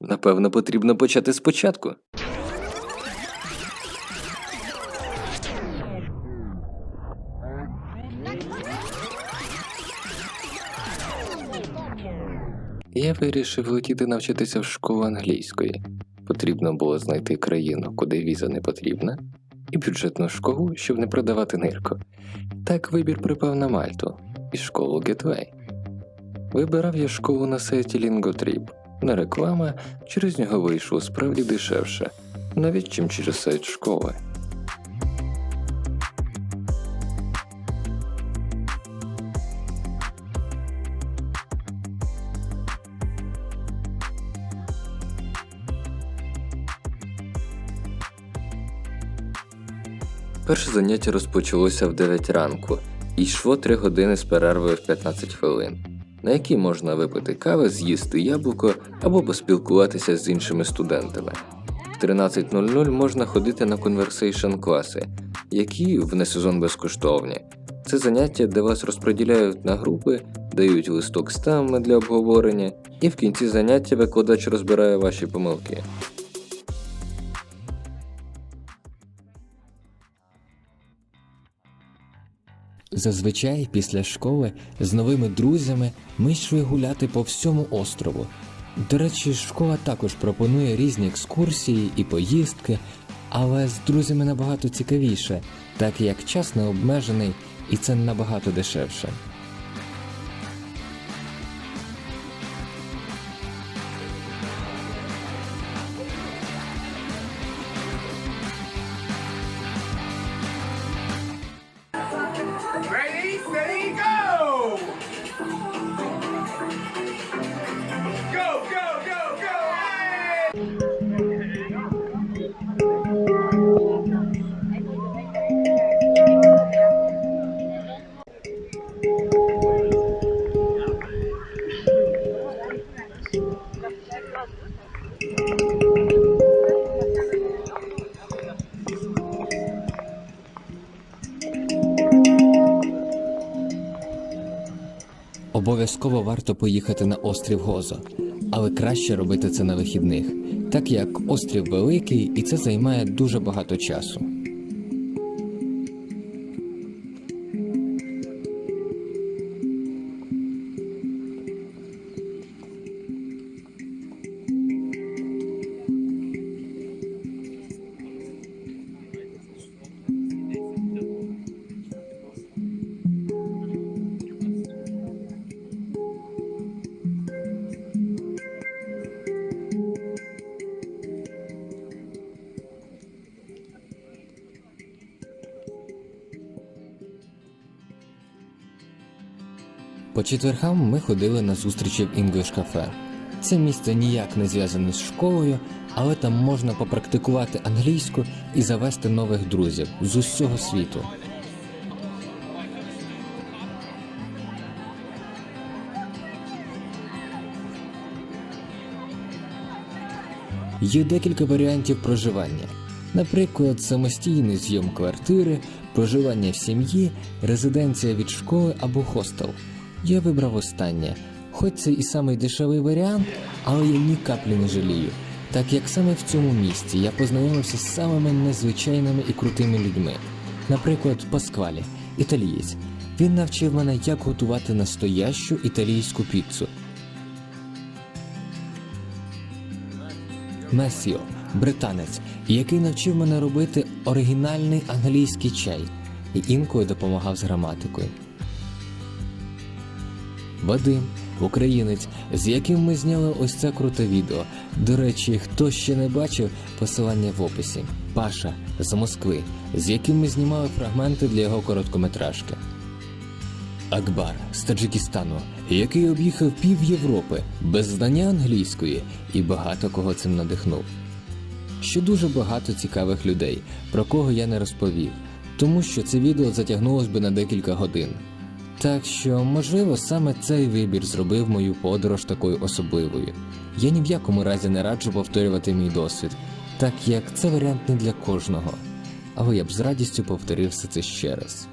Напевно, потрібно почати спочатку. Я вирішив летіти навчатися в школу англійської. Потрібно було знайти країну, куди віза не потрібна, і бюджетну школу, щоб не продавати нирку. Так вибір припав на Мальту і школу Гетвей. Вибирав я школу на сайті Lingotrip. На реклама через нього вийшло справді дешевше, навіть чим через сайт школи. Перше заняття розпочалося в 9 ранку і йшло 3 години з перервою в 15 хвилин, на якій можна випити кави, з'їсти яблуко або поспілкуватися з іншими студентами. В 13.00 можна ходити на конверсейшн класи, які в несезон безкоштовні. Це заняття, де вас розподіляють на групи, дають листок з темами для обговорення, і в кінці заняття викладач розбирає ваші помилки. Зазвичай після школи з новими друзями ми йшли гуляти по всьому острову. До речі, школа також пропонує різні екскурсії і поїздки, але з друзями набагато цікавіше, так як час не обмежений і це набагато дешевше. Обов'язково варто поїхати на острів Гозо, але краще робити це на вихідних, так як острів великий і це займає дуже багато часу. По четвергам ми ходили на зустрічі в English Cafe. Це місце ніяк не зв'язане з школою, але там можна попрактикувати англійську і завести нових друзів з усього світу. Є декілька варіантів проживання. Наприклад, самостійний зйом квартири, проживання в сім'ї, резиденція від школи або хостел. Я вибрав останнє, хоч це і самий дешевий варіант, але я ні каплі не жалію, так як саме в цьому місці я познайомився з самими незвичайними і крутими людьми. Наприклад, Пасквалі, італієць. Він навчив мене, як готувати настоящу італійську піцу. Месіо, британець, який навчив мене робити оригінальний англійський чай і інколи допомагав з граматикою. Вадим, українець, з яким ми зняли ось це круте відео. До речі, хто ще не бачив, посилання в описі. Паша з Москви, з яким ми знімали фрагменти для його короткометражки. Акбар з Таджикистану, який об'їхав пів Європи без знання англійської і багато кого цим надихнув. Ще дуже багато цікавих людей, про кого я не розповів, тому що це відео затягнулось би на декілька годин. Так що, можливо, саме цей вибір зробив мою подорож такою особливою. Я ні в якому разі не раджу повторювати мій досвід, так як це варіант не для кожного. Але я б з радістю повторив все це ще раз.